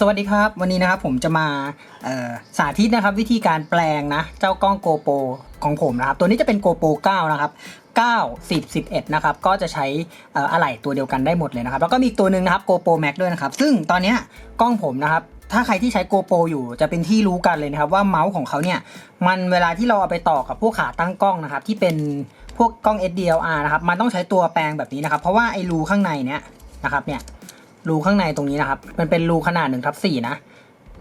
สวัสดีครับวันนี้นะครับผมจะมาสาธิตนะครับวิธีการแปลงนะ เจ้ากล้องโกโปรของผมนะครับ ตัวนี้จะเป็นโกโปร9นะครับ9 10 11นะครับก็จะใช้อะไหล่ตัวเดียวกันได้หมดเลยนะครับ แล้วก็มีอีกตัวหนึ่งนะครับโกโปรแม็กด้วยนะครับ ซึ่งตอนนี้กล้องผมนะครับ ถ้าใครที่ใช้โกโปรอยู่จะเป็นที่รู้กันเลยนะครับว่าเมาส์ของเขาเนี่ยมันเวลาที่เราเอาไปต่อกับพวกขาตั้งกล้องนะครับ ที่เป็นพวกกล้อง SDLR นะครับมันต้องใช้ตัวแปลงแบบนี้นะครับ เพราะว่าไอ้รูข้างในเนี้ยนะครับเนี่ย รูข้างในตรงนี้นะครับ มันเป็นรูขนาด1ทับ4นะ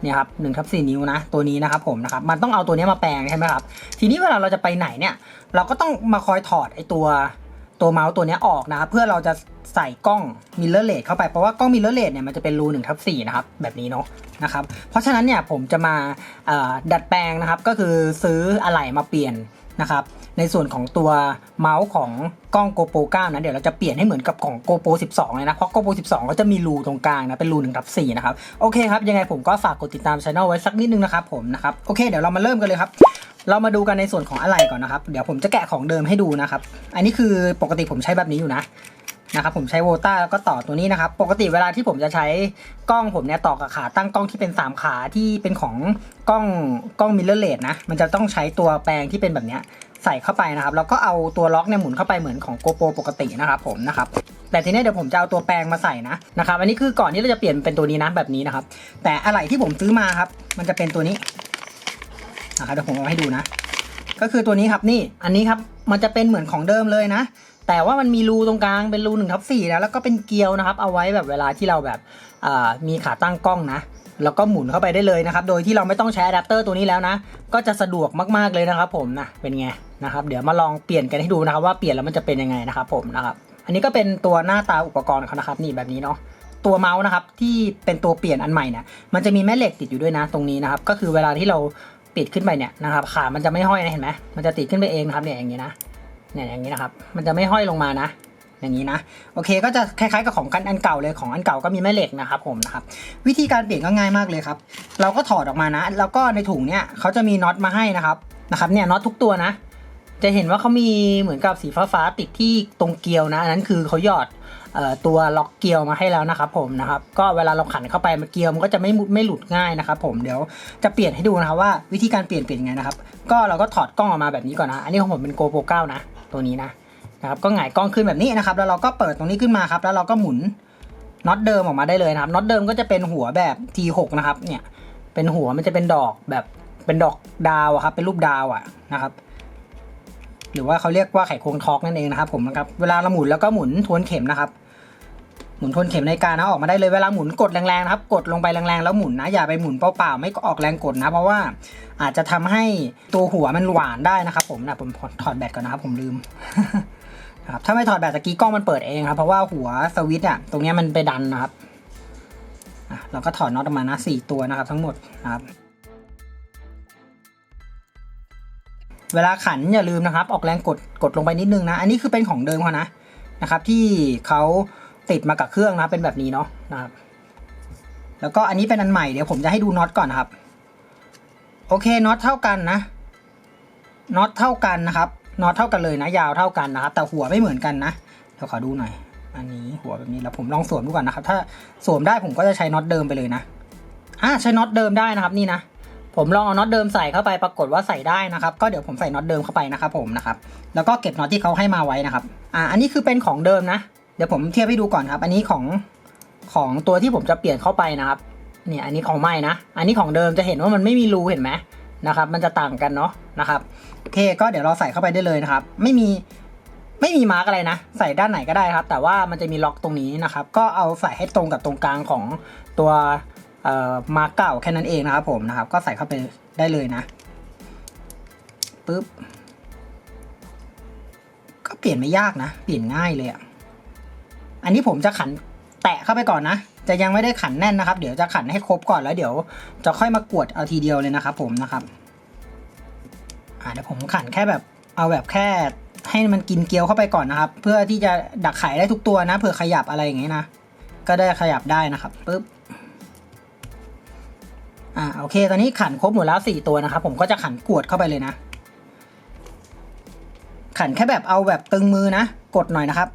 เนี่ยครับหนึ่งทับสี่นิ้วนะตัวนี้นะครับผมนะครับมันต้องเอาตัวนี้มาแปลงใช่ไหมครับทีนี้เวลาเราจะไปไหนเนี่ย เราก็ต้องมาคอยถอดไอตัวตัวเมาส์ตัวนี้ออกนะครับเพื่อเราจะใส่กล้องมิลเลอร์เลสเข้าไปเพราะว่ากล้องมิลเลอร์เลสเนี่ยมันจะเป็นรูหนึ่งทับสี่นะครับแบบนี้เนาะนะครับเพราะฉะนั้นเนี่ยผมจะมาดัดแปลงนะครับก็คือซื้ออะไหล่มาเปลี่ยนนะครับ ในส่วนของตัวเมาส์ของกล้อง GoPro 9นะเดี๋ยวเราจะเปลี่ยนให้เหมือนกับของ GoPro 12 เลยนะ เพราะ GoPro 12 ก็จะมีรูตรงกลางนะ เป็นรู1ทับ4นะครับ โอเคครับ ยังไงผมก็ฝากกดติดตามช่องไว้สักนิดนึงนะครับผมนะครับ โอเค เดี๋ยวเรามาเริ่มกันเลยครับเรามาดูกันในส่วนของอะไหล่ก่อนนะครับ เดี๋ยวผมจะแกะของเดิมให้ดูนะครับ อันนี้คือปกติผมใช้แบบนี้อยู่นะนะครับผมใช้โวต้าแล้วก็ต่อตัวนี้นะครับ ปกติเวลาที่ผมจะใช้กล้องผมเนี่ยต่อกับขาตั้งกล้องที่เป็น 3 ขาที่เป็นของกล้องกล้องมิลเลอร์เลสนะ มันจะต้องใช้ตัวแปลงที่เป็นแบบเนี้ย ใส่เข้าไปนะครับแล้วก็เอาตัวล็อกเนี่ยหมุนเข้าไปเหมือนของโกโปรปกตินะครับผมนะครับแต่ทีนี้เดี๋ยวผมจะเอาตัวแปลงมาใส่นะนะครับอันนี้คือก่อนที่เราจะเปลี่ยนเป็นตัวนี้นะแบบนี้นะครับ แต่อะไหล่ที่ผมซื้อมาครับ มันจะเป็นตัวนี้นะครับเดี๋ยวผมเอาให้ดูนะ ก็คือตัวนี้ครับนี่อันนี้ครับมันจะเป็นเหมือนของเดิมเลยนะ แต่ว่ามันมีรูตรงกลางเป็นรูหนึ่งทับสี่แล้วแล้วก็เป็นเกลียวนะครับ เอาไว้แบบเวลาที่เราแบบมีขาตั้งกล้องนะ แล้วก็หมุนเข้าไปได้เลยนะครับ โดยที่เราไม่ต้องใช้อะแดปเตอร์ตัวนี้แล้วนะ ก็จะสะดวกมากๆเลยนะครับผมนะ เป็นไงนะครับ เดี๋ยวมาลองเปลี่ยนกันให้ดูนะครับ ว่าเปลี่ยนแล้วมันจะเป็นยังไงนะครับผมนะครับ อันนี้ก็เป็นตัวหน้าตาอุปกรณ์เขานะครับ นี่แบบนี้เนาะ ตัวเมาส์นะครับที่เป็นตัวเปลี่ยนอันใหม่เนี่ย มันจะมีแม่เหล็กติดอยู่ด้วยนะ ตรงนี้นะครับ ก็คือเวลาที่เราปิดขึ้นไปเนี่ยนะครับ ขา มันจะไม่ห้อยนะเห็นไหมมันจะติดขึ้นไปเองนะครับเนี่ยอย่างนี้นะ เนี่ยอย่างนี้นะครับ มันจะไม่ห้อยลงมานะ อย่างนี้นะโอเคก็จะคล้ายๆกับของกันอันเก่าเลยของอันเก่าก็มีแม่เหล็กนะครับผมนะครับวิธีการเปลี่ยนก็ง่ายมากเลยครับ เราก็ถอดออกมานะ แล้วก็ในถุงเนี่ยเขาจะมีน็อตมาให้นะครับนะครับเนี่ยน็อตทุกตัวนะ จะเห็นว่าเขามีเหมือนกับสีฟ้าๆติดที่ตรงเกลียวนะอันนั้นคือเขาหยอดตัวล็อกเกลียวมาให้แล้วนะครับผมนะครับก็เวลาเราขันเข้าไปมันเกลียวมันก็จะไม่มุไม่หลุดง่ายนะครับผมเดี๋ยวจะเปลี่ยนให้ดูนะครับว่าวิธีการเปลี่ยนเปลี่ยนไงนะครับ ก็เราก็ถอดกล้องออกมาแบบนี้ก่อนนะ อันนี้ของผมเป็น GoPro 9นะตัวนี้นะ นะครับก็หงายกล้องขึ้นแบบนี้นะครับ แล้วเราก็เปิดตรงนี้ขึ้นมาครับ แล้วเราก็หมุนน็อตเดิมออกมาได้เลยนะครับน็อตเดิมก็จะเป็นหัวแบบ T6 นะครับ เนี่ย เป็นหัวมันจะเป็นดอกแบบเป็นดอกดาวครับ เป็นรูปดาวอะนะครับ หรือว่าเขาเรียกว่าไขควงทอกนั่นเองนะครับผมนะครับ เวลาเราหมุนแล้วก็หมุนทวนเข็มนะครับ หมุนทวนเข็มในการนะออกมาได้เลยเวลาหมุนกดแรงๆนะครับ กดลงไปแรงๆแล้วหมุนนะอย่าไปหมุนเปล่าๆไม่ออกแรงกดนะ เพราะว่าอาจจะทำให้ตัวหัวมันหวานได้นะครับ ผมนะผมถอดแบตก่อนนะครับ ผมลืม ครับถ้าไม่ถอดแบตตะกี้กล้องมันเปิดเองครับ เพราะว่าหัวสวิตช์อะตรงนี้มันไปดันนะครับอะเราก็ถอดน็อตออกมานะสี่ตัวนะครับทั้งหมดนะครับ เวลาขันอย่าลืมนะครับ ออกแรงกดกดลงไปนิดนึงนะ อันนี้คือเป็นของเดิมเขานะนะครับ ที่เขาติดมากับเครื่องนะเป็นแบบนี้เนาะนะครับ แล้วก็อันนี้เป็นอันใหม่เดี๋ยวผมจะให้ดูน็อตก่อนนะครับ โอเคน็อตเท่ากันนะน็อตเท่ากันนะครับ น็อตเท่ากันเลยนะ ยาวเท่ากันนะครับ แต่หัวไม่เหมือนกันนะเดี๋ยวขอดูหน่อย อันนี้หัวแบบนี้แล้วผมลองสวมดูก่อนนะครับ ถ้าสวมได้ผมก็จะใช้น็อตเดิมไปเลยนะอ่าใช้น็อตเดิมได้นะครับนี่นะผมลองเอาน็อตเดิมใส่เข้าไปปรากฏว่าใส่ได้นะครับ ก็เดี๋ยวผมใส่น็อตเดิมเข้าไปนะครับผมนะครับแล้วก็เก็บน็อตที่เขาให้มาไว้นะครับอ่าอันนี้คือเป็นของเดิมนะ เดี๋ยวผมเทียบให้ดูก่อนครับ อันนี้ของของตัวที่ผมจะเปลี่ยนเข้าไปนะครับเนี่ยอันนี้ของใหม่นะ อันนี้ของเดิมจะเห็นว่ามันไม่มีรูเห็นไหม นะครับ มันจะต่างกันเนาะนะครับโอเคก็เดี๋ยวเราใส่เข้าไปได้เลยนะครับ ไม่มีไม่มีมาร์กอะไรนะ ใส่ด้านไหนก็ได้ครับ แต่ว่ามันจะมีล็อกตรงนี้นะครับ ก็เอาใส่ให้ตรงกับตรงกลางของตัวมาร์กเก่าแค่นั้นเองนะครับ ผมนะครับ ก็ใส่เข้าไปได้เลยนะปึ๊บก็เปลี่ยนไม่ยากนะ เปลี่ยนง่ายเลยอะ่ะอันนี้ผมจะขันแตะเข้าไปก่อนนะ จะยังไม่ได้ขันแน่นนะครับ เดี๋ยวจะขันให้ครบก่อนแล้วเดี๋ยวจะค่อยมากวดเอาทีเดียวเลยนะครับ ผมนะครับอ่าเดี๋ยวผมขันแค่แบบเอาแบบแค่ให้มันกินเกลียวเข้าไปก่อนนะครับ เพื่อที่จะดักไข่ได้ทุกตัวนะ เผื่อขยับอะไรอย่างเงี้ยนะก็ได้ขยับได้นะครับปึ๊บอ่าโอเค ตอนนี้ขันครบหมดแล้วสี่ตัวนะครับ ผมก็จะขันกวดเข้าไปเลยนะ ขันแค่แบบเอาแบบตึงมือนะ กดหน่อยนะครับ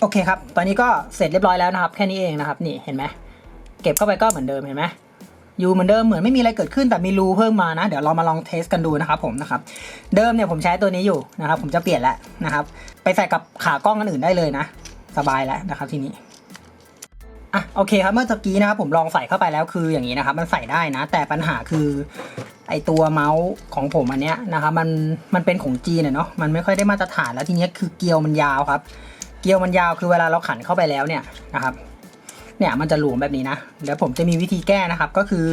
โอเคครับ ตอนนี้ก็เสร็จเรียบร้อยแล้วนะครับ แค่นี้เองนะครับ นี่เห็นไหมเก็บเข้าไปก็เหมือนเดิมเห็นไหมอยู่เหมือนเดิมเหมือนไม่มีอะไรเกิดขึ้นแต่มีรูเพิ่มมานะ เดี๋ยวเรามาลองเทสกันดูนะครับผมนะครับ เดิมเนี่ยผมใช้ตัวนี้อยู่นะครับ ผมจะเปลี่ยนแล้วนะครับ ไปใส่กับขากล้องอันอื่นได้เลยนะ สบายแล้วนะครับทีนี้อะโอเคครับเมื่อตะกี้นะครับผมลองใส่เข้าไปแล้วคืออย่างนี้นะครับ มันใส่ได้นะ แต่ปัญหาคือไอตัวเมาส์ของผมอันเนี้ยนะครับมันมันเป็นของจีนเนาะมันไม่ค่อยได้มาตรฐานแล้วทีเนี้ยคือเกลียวมันยาวครับ เกลียวมันยาวคือเวลาเราขันเข้าไปแล้วเนี่ยนะครับ เนี่ยมันจะหลวมแบบนี้นะเดี๋ยวผมจะมีวิธีแก้นะครับก็คือ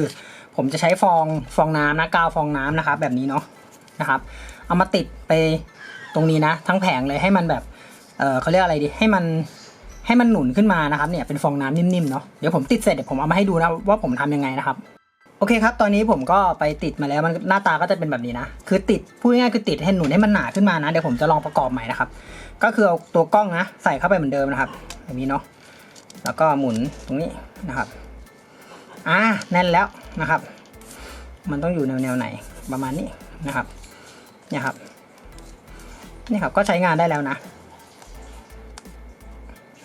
ผมจะใช้ฟองฟองน้ำนะกาวฟองน้ำนะครับ แบบนี้เนาะนะครับ เอามาติดไปตรงนี้นะ ทั้งแผงเลยให้มันแบบเออเขาเรียกอะไรดีให้มันให้มันหนุนขึ้นมานะครับเนี่ยเป็นฟองน้ำนิ่มๆเนาะเดี๋ยวผมติดเสร็จเดี๋ยวผมเอามาให้ดูนะว่าผมทำยังไงนะครับโอเคครับ ตอนนี้ผมก็ไปติดมาแล้วมันหน้าตาก็จะเป็นแบบนี้นะ คือติดพูดง่ายๆคือติดให้หนุนให้มันหนาขึ้นมานะ เดี๋ยวผมจะลองประกอบใหม่นะครับ ก็คือเอาตัวกล้องนะใส่เข้าไปเหมือนเดิมนะครับแบบนี้เนาะแล้วก็หมุนตรงนี้นะครับอ่าแน่นแล้วนะครับ มันต้องอยู่แนวแนวไหนประมาณนี้นะครับเนี่ยครับนี่ครับก็ใช้งานได้แล้วนะ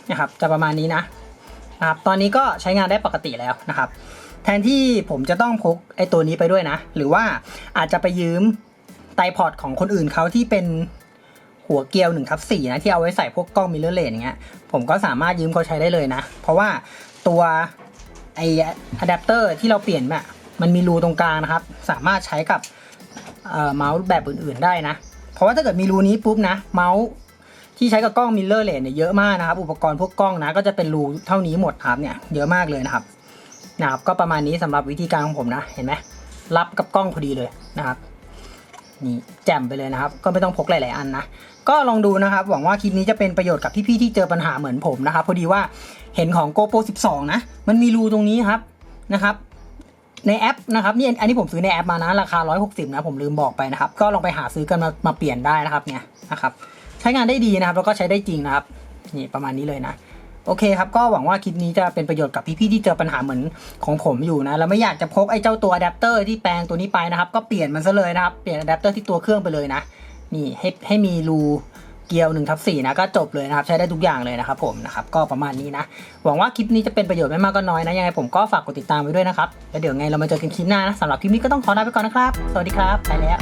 เนี่ยครับจะประมาณนี้นะนะครับตอนนี้ก็ใช้งานได้ปกติแล้วนะครับ แทนที่ผมจะต้องพกไอ้ตัวนี้ไปด้วยนะ หรือว่าอาจจะไปยืมไตพอดของคนอื่นเขาที่เป็น หัวเกลียว1ทับ4นะที่เอาไว้ใส่พวกกล้องมิเรอร์เลนอย่างเงี้ยผมก็สามารถยืมเขาใช้ได้เลยนะ เพราะว่าตัวไออะแดปเตอร์ที่เราเปลี่ยนแบบมันมีรูตรงกลางนะครับ สามารถใช้กับเมาส์แบบอื่นๆได้นะ เพราะว่าถ้าเกิดมีรูนี้ปุ๊บนะ เมาส์ที่ใช้กับกล้องมิเรอร์เลนเนี่ยเยอะมากนะครับ อุปกรณ์พวกกล้องนะก็จะเป็นรูเท่านี้หมดครับเนี่ยเยอะมากเลยนะครับนะครับก็ประมาณนี้สำหรับวิธีการของผมนะเห็นไหมรับกับกล้องพอดีเลยนะครับนี่แจ่มไปเลยนะครับ ก็ไม่ต้องพกหลาย ๆ อันนะ ก็ลองดูนะครับ หวังว่าคลิปนี้จะเป็นประโยชน์กับพี่ๆที่เจอปัญหาเหมือนผมนะครับ พอดีว่าเห็นของ GoPro 12 นะ มันมีรูตรงนี้ครับนะครับ ในแอปนะครับนี่อันนี้ผมซื้อในแอปมานะ ราคา 160 นะ ผมลืมบอกไปนะครับ ก็ลองไปหาซื้อกันมามาเปลี่ยนได้นะครับเนี่ยนะครับใช้งานได้ดีนะครับแล้วก็ใช้ได้จริงนะครับนี่ประมาณนี้เลยนะโอเคครับ ก็หวังว่าคลิปนี้จะเป็นประโยชน์กับพี่ๆที่เจอปัญหาเหมือนของผมอยู่นะ แล้วไม่อยากจะพกไอ้เจ้าตัวอะแดปเตอร์ที่แปลงตัวนี้ไปนะครับ ก็เปลี่ยนมันซะเลยนะครับ เปลี่ยนอะแดปเตอร์ที่ตัวเครื่องไปเลยนะ นี่ให้ให้มีรูเกลียว1ทับ4นะก็จบเลยนะครับ ใช้ได้ทุกอย่างเลยนะครับผมนะครับก็ประมาณนี้นะ หวังว่าคลิปนี้จะเป็นประโยชน์ไม่มากก็น้อยนะยังไงผมก็ฝากกดติดตามไว้ด้วยนะครับ แล้วเดี๋ยวไงเรามาเจอกันคลิปหน้านะสำหรับคลิปนี้ก็ต้องขอลาไปก่อนนะครับ สวัสดีครับ ไปแล้ว